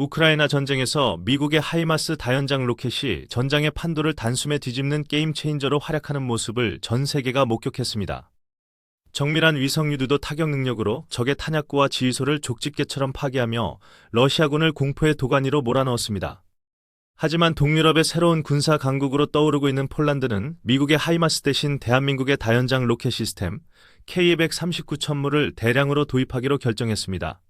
우크라이나 전쟁에서 미국의 하이마스 다연장 로켓이 전장의 판도를 단숨에 뒤집는 게임 체인저로 활약하는 모습을 전 세계가 목격했습니다. 정밀한 위성 유도도 타격 능력으로 적의 탄약고와 지휘소를 족집게처럼 파괴하며 러시아군을 공포의 도가니로 몰아넣었습니다. 하지만 동유럽의 새로운 군사 강국으로 떠오르고 있는 폴란드는 미국의 하이마스 대신 대한민국의 다연장 로켓 시스템 K239 천무를 대량으로 도입하기로 결정했습니다.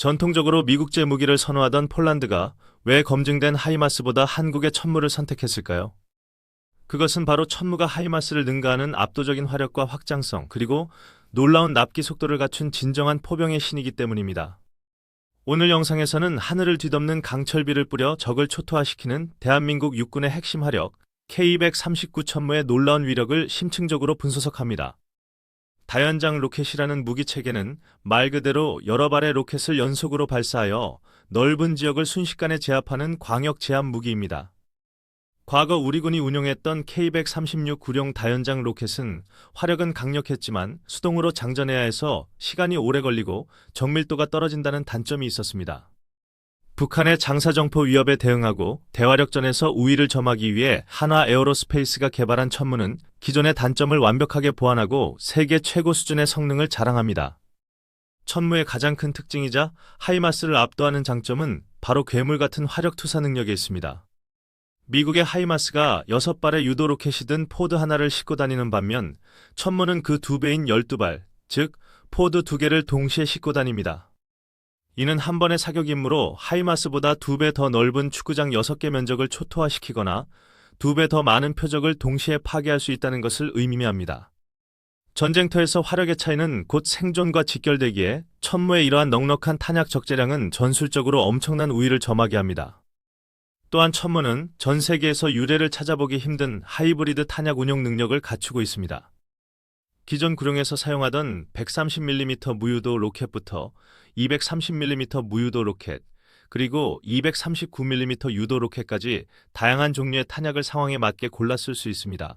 전통적으로 미국제 무기를 선호하던 폴란드가 왜 검증된 하이마스보다 한국의 천무를 선택했을까요? 그것은 바로 천무가 하이마스를 능가하는 압도적인 화력과 확장성 그리고 놀라운 납기 속도를 갖춘 진정한 포병의 신이기 때문입니다. 오늘 영상에서는 하늘을 뒤덮는 강철비를 뿌려 적을 초토화시키는 대한민국 육군의 핵심 화력 K239 천무의 놀라운 위력을 심층적으로 분석합니다. 다연장 로켓이라는 무기 체계는 말 그대로 여러 발의 로켓을 연속으로 발사하여 넓은 지역을 순식간에 제압하는 광역 제압 무기입니다. 과거 우리 군이 운용했던 K136 구룡 다연장 로켓은 화력은 강력했지만 수동으로 장전해야 해서 시간이 오래 걸리고 정밀도가 떨어진다는 단점이 있었습니다. 북한의 장사정포 위협에 대응하고 대화력전에서 우위를 점하기 위해 한화 에어로스페이스가 개발한 천무는 기존의 단점을 완벽하게 보완하고 세계 최고 수준의 성능을 자랑합니다. 천무의 가장 큰 특징이자 하이마스를 압도하는 장점은 바로 괴물 같은 화력 투사 능력에 있습니다. 미국의 하이마스가 6발의 유도 로켓이 든 포드 하나를 싣고 다니는 반면 천무는 그 두 배인 12발, 즉 포드 두 개를 동시에 싣고 다닙니다. 이는 한 번의 사격 임무로 하이마스보다 두 배 더 넓은 축구장 6개 면적을 초토화시키거나 두 배 더 많은 표적을 동시에 파괴할 수 있다는 것을 의미합니다. 전쟁터에서 화력의 차이는 곧 생존과 직결되기에 천무의 이러한 넉넉한 탄약 적재량은 전술적으로 엄청난 우위를 점하게 합니다. 또한 천무는 전 세계에서 유례를 찾아보기 힘든 하이브리드 탄약 운용 능력을 갖추고 있습니다. 기존 구룡에서 사용하던 130mm 무유도 로켓부터 230mm 무유도 로켓, 그리고 239mm 유도 로켓까지 다양한 종류의 탄약을 상황에 맞게 골라 쓸 수 있습니다.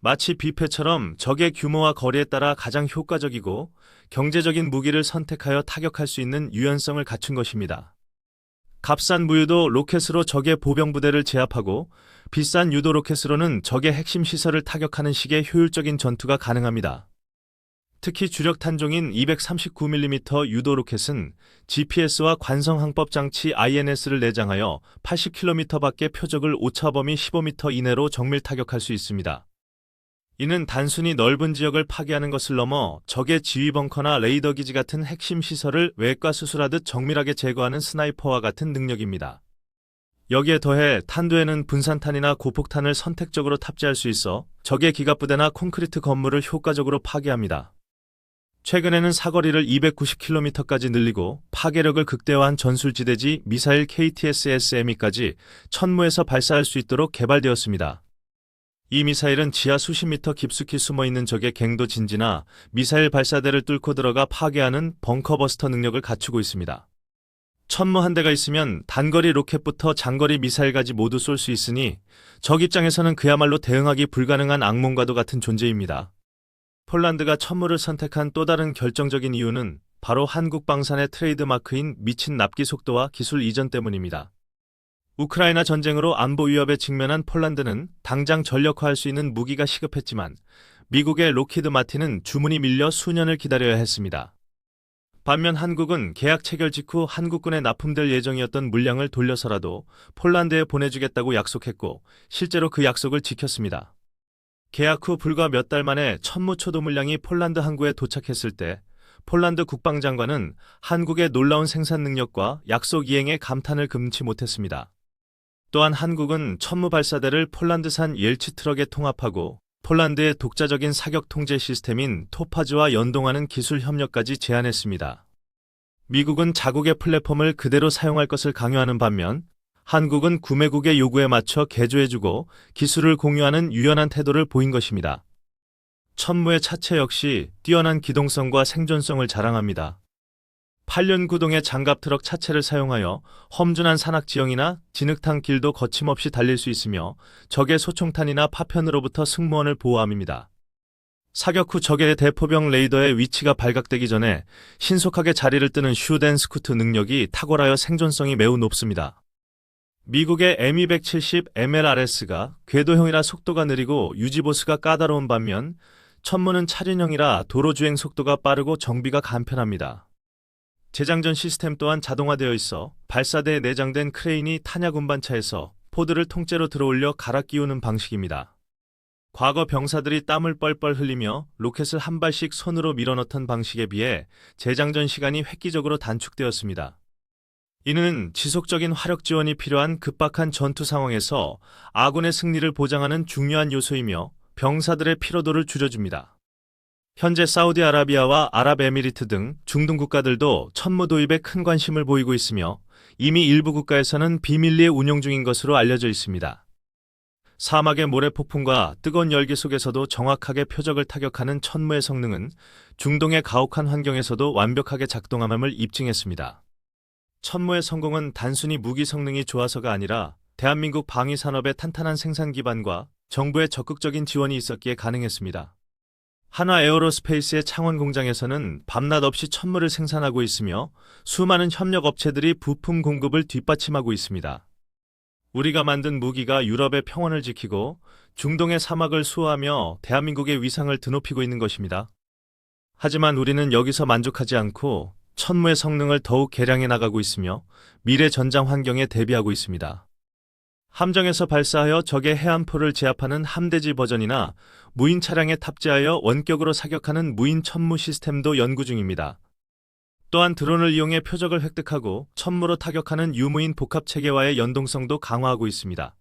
마치 뷔페처럼 적의 규모와 거리에 따라 가장 효과적이고 경제적인 무기를 선택하여 타격할 수 있는 유연성을 갖춘 것입니다. 값싼 무유도 로켓으로 적의 보병 부대를 제압하고 비싼 유도 로켓으로는 적의 핵심 시설을 타격하는 식의 효율적인 전투가 가능합니다. 특히 주력 탄종인 239mm 유도 로켓은 GPS와 관성 항법 장치 INS를 내장하여 80km 밖의 표적을 오차범위 15m 이내로 정밀 타격할 수 있습니다. 이는 단순히 넓은 지역을 파괴하는 것을 넘어 적의 지휘 벙커나 레이더 기지 같은 핵심 시설을 외과 수술하듯 정밀하게 제거하는 스나이퍼와 같은 능력입니다. 여기에 더해 탄두에는 분산탄이나 고폭탄을 선택적으로 탑재할 수 있어 적의 기갑부대나 콘크리트 건물을 효과적으로 파괴합니다. 최근에는 사거리를 290km까지 늘리고 파괴력을 극대화한 전술지대지 미사일 KTS-SME까지 천무에서 발사할 수 있도록 개발되었습니다. 이 미사일은 지하 수십 미터 깊숙이 숨어 있는 적의 갱도 진지나 미사일 발사대를 뚫고 들어가 파괴하는 벙커버스터 능력을 갖추고 있습니다. 천무 한 대가 있으면 단거리 로켓부터 장거리 미사일까지 모두 쏠 수 있으니 적 입장에서는 그야말로 대응하기 불가능한 악몽과도 같은 존재입니다. 폴란드가 천무를 선택한 또 다른 결정적인 이유는 바로 한국 방산의 트레이드 마크인 미친 납기 속도와 기술 이전 때문입니다. 우크라이나 전쟁으로 안보 위협에 직면한 폴란드는 당장 전력화할 수 있는 무기가 시급했지만 미국의 로키드 마틴은 주문이 밀려 수년을 기다려야 했습니다. 반면 한국은 계약 체결 직후 한국군에 납품될 예정이었던 물량을 돌려서라도 폴란드에 보내주겠다고 약속했고 실제로 그 약속을 지켰습니다. 계약 후 불과 몇 달 만에 천무초도 물량이 폴란드 항구에 도착했을 때 폴란드 국방장관은 한국의 놀라운 생산 능력과 약속 이행에 감탄을 금치 못했습니다. 또한 한국은 천무 발사대를 폴란드산 옐치 트럭에 통합하고 폴란드의 독자적인 사격 통제 시스템인 토파즈와 연동하는 기술 협력까지 제안했습니다. 미국은 자국의 플랫폼을 그대로 사용할 것을 강요하는 반면 한국은 구매국의 요구에 맞춰 개조해주고 기술을 공유하는 유연한 태도를 보인 것입니다. 천무의 차체 역시 뛰어난 기동성과 생존성을 자랑합니다. 8년 구동의 장갑 트럭 차체를 사용하여 험준한 산악 지형이나 진흙탕 길도 거침없이 달릴 수 있으며 적의 소총탄이나 파편으로부터 승무원을 보호함입니다. 사격 후 적의 대포병 레이더의 위치가 발각되기 전에 신속하게 자리를 뜨는 슈덴 스쿠트 능력이 탁월하여 생존성이 매우 높습니다. 미국의 M270 MLRS가 궤도형이라 속도가 느리고 유지보수가 까다로운 반면 천문은 차륜형이라 도로주행 속도가 빠르고 정비가 간편합니다. 재장전 시스템 또한 자동화되어 있어 발사대에 내장된 크레인이 탄약 운반차에서 포드를 통째로 들어올려 갈아 끼우는 방식입니다. 과거 병사들이 땀을 뻘뻘 흘리며 로켓을 한 발씩 손으로 밀어넣던 방식에 비해 재장전 시간이 획기적으로 단축되었습니다. 이는 지속적인 화력 지원이 필요한 급박한 전투 상황에서 아군의 승리를 보장하는 중요한 요소이며 병사들의 피로도를 줄여줍니다. 현재 사우디아라비아와 아랍에미리트 등 중동 국가들도 천무 도입에 큰 관심을 보이고 있으며 이미 일부 국가에서는 비밀리에 운용 중인 것으로 알려져 있습니다. 사막의 모래폭풍과 뜨거운 열기 속에서도 정확하게 표적을 타격하는 천무의 성능은 중동의 가혹한 환경에서도 완벽하게 작동함을 입증했습니다. 천무의 성공은 단순히 무기 성능이 좋아서가 아니라 대한민국 방위 산업의 탄탄한 생산 기반과 정부의 적극적인 지원이 있었기에 가능했습니다. 한화 에어로스페이스의 창원 공장에서는 밤낮 없이 천무를 생산하고 있으며 수많은 협력 업체들이 부품 공급을 뒷받침하고 있습니다. 우리가 만든 무기가 유럽의 평원을 지키고 중동의 사막을 수호하며 대한민국의 위상을 드높이고 있는 것입니다. 하지만 우리는 여기서 만족하지 않고 천무의 성능을 더욱 개량해 나가고 있으며 미래 전장 환경에 대비하고 있습니다. 함정에서 발사하여 적의 해안포를 제압하는 함대지 버전이나 무인 차량에 탑재하여 원격으로 사격하는 무인 천무 시스템도 연구 중입니다. 또한 드론을 이용해 표적을 획득하고 천무로 타격하는 유무인 복합 체계와의 연동성도 강화하고 있습니다.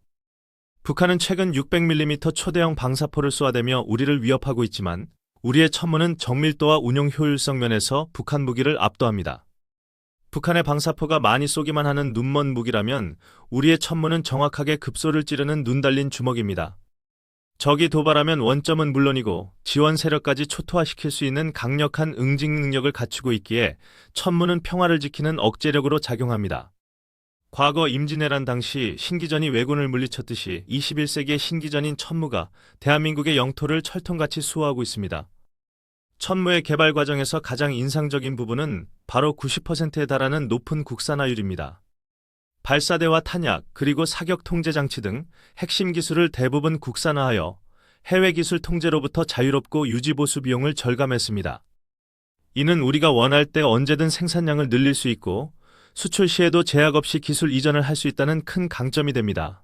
북한은 최근 600mm 초대형 방사포를 쏘아대며 우리를 위협하고 있지만 우리의 천무는 정밀도와 운용 효율성 면에서 북한 무기를 압도합니다. 북한의 방사포가 많이 쏘기만 하는 눈먼 무기라면 우리의 천무는 정확하게 급소를 찌르는 눈 달린 주먹입니다. 적이 도발하면 원점은 물론이고 지원 세력까지 초토화시킬 수 있는 강력한 응징 능력을 갖추고 있기에 천무는 평화를 지키는 억제력으로 작용합니다. 과거 임진왜란 당시 신기전이 왜군을 물리쳤듯이 21세기의 신기전인 천무가 대한민국의 영토를 철통같이 수호하고 있습니다. 천무의 개발 과정에서 가장 인상적인 부분은 바로 90%에 달하는 높은 국산화율입니다. 발사대와 탄약, 그리고 사격 통제 장치 등 핵심 기술을 대부분 국산화하여 해외 기술 통제로부터 자유롭고 유지 보수 비용을 절감했습니다. 이는 우리가 원할 때 언제든 생산량을 늘릴 수 있고 수출 시에도 제약 없이 기술 이전을 할 수 있다는 큰 강점이 됩니다.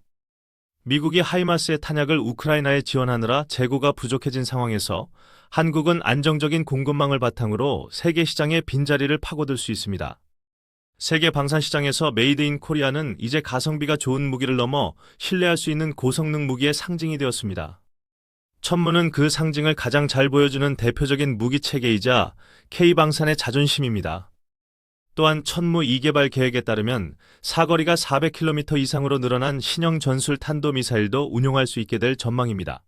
미국이 하이마스의 탄약을 우크라이나에 지원하느라 재고가 부족해진 상황에서 한국은 안정적인 공급망을 바탕으로 세계 시장의 빈자리를 파고들 수 있습니다. 세계 방산 시장에서 메이드 인 코리아는 이제 가성비가 좋은 무기를 넘어 신뢰할 수 있는 고성능 무기의 상징이 되었습니다. 천무는 그 상징을 가장 잘 보여주는 대표적인 무기 체계이자 K방산의 자존심입니다. 또한 천무 2개발 계획에 따르면 사거리가 400km 이상으로 늘어난 신형 전술 탄도 미사일도 운용할 수 있게 될 전망입니다.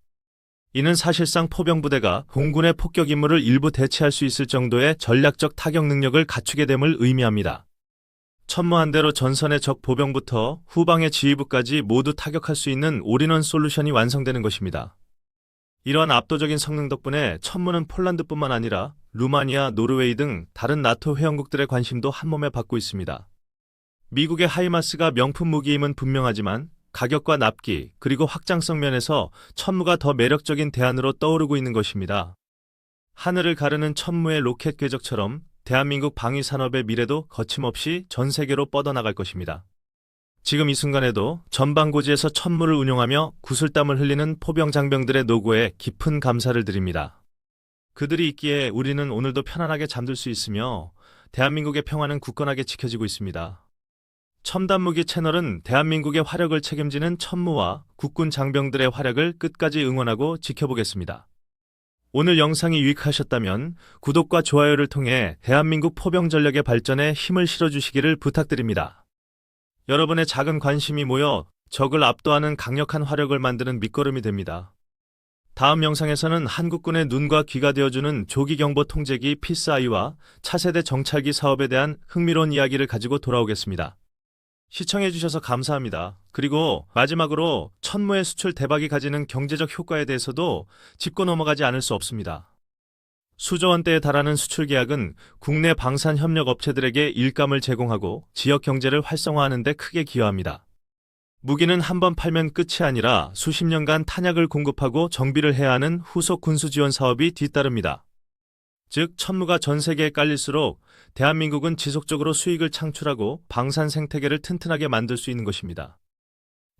이는 사실상 포병부대가 공군의 폭격 임무를 일부 대체할 수 있을 정도의 전략적 타격 능력을 갖추게 됨을 의미합니다. 천무 한 대로 전선의 적 보병부터 후방의 지휘부까지 모두 타격할 수 있는 올인원 솔루션이 완성되는 것입니다. 이러한 압도적인 성능 덕분에 천무는 폴란드뿐만 아니라 루마니아, 노르웨이 등 다른 나토 회원국들의 관심도 한몸에 받고 있습니다. 미국의 하이마스가 명품 무기임은 분명하지만 가격과 납기 그리고 확장성 면에서 천무가 더 매력적인 대안으로 떠오르고 있는 것입니다. 하늘을 가르는 천무의 로켓 궤적처럼 대한민국 방위 산업의 미래도 거침없이 전 세계로 뻗어나갈 것입니다. 지금 이 순간에도 전방고지에서 천무를 운용하며 구슬땀을 흘리는 포병 장병들의 노고에 깊은 감사를 드립니다. 그들이 있기에 우리는 오늘도 편안하게 잠들 수 있으며 대한민국의 평화는 굳건하게 지켜지고 있습니다. 첨단 무기 채널은 대한민국의 화력을 책임지는 천무와 국군 장병들의 활약을 끝까지 응원하고 지켜보겠습니다. 오늘 영상이 유익하셨다면 구독과 좋아요를 통해 대한민국 포병 전력의 발전에 힘을 실어주시기를 부탁드립니다. 여러분의 작은 관심이 모여 적을 압도하는 강력한 화력을 만드는 밑거름이 됩니다. 다음 영상에서는 한국군의 눈과 귀가 되어주는 조기경보 통제기 피스아이와 차세대 정찰기 사업에 대한 흥미로운 이야기를 가지고 돌아오겠습니다. 시청해주셔서 감사합니다. 그리고 마지막으로 천무의 수출 대박이 가지는 경제적 효과에 대해서도 짚고 넘어가지 않을 수 없습니다. 수조 원대에 달하는 수출 계약은 국내 방산 협력 업체들에게 일감을 제공하고 지역 경제를 활성화하는 데 크게 기여합니다. 무기는 한 번 팔면 끝이 아니라 수십 년간 탄약을 공급하고 정비를 해야 하는 후속 군수 지원 사업이 뒤따릅니다. 즉, 천무가 전 세계에 깔릴수록 대한민국은 지속적으로 수익을 창출하고 방산 생태계를 튼튼하게 만들 수 있는 것입니다.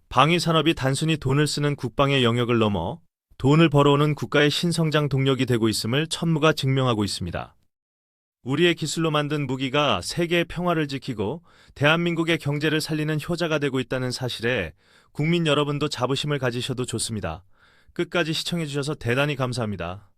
방위 산업이 단순히 돈을 쓰는 국방의 영역을 넘어 돈을 벌어오는 국가의 신성장 동력이 되고 있음을 천무가 증명하고 있습니다. 우리의 기술로 만든 무기가 세계의 평화를 지키고 대한민국의 경제를 살리는 효자가 되고 있다는 사실에 국민 여러분도 자부심을 가지셔도 좋습니다. 끝까지 시청해주셔서 대단히 감사합니다.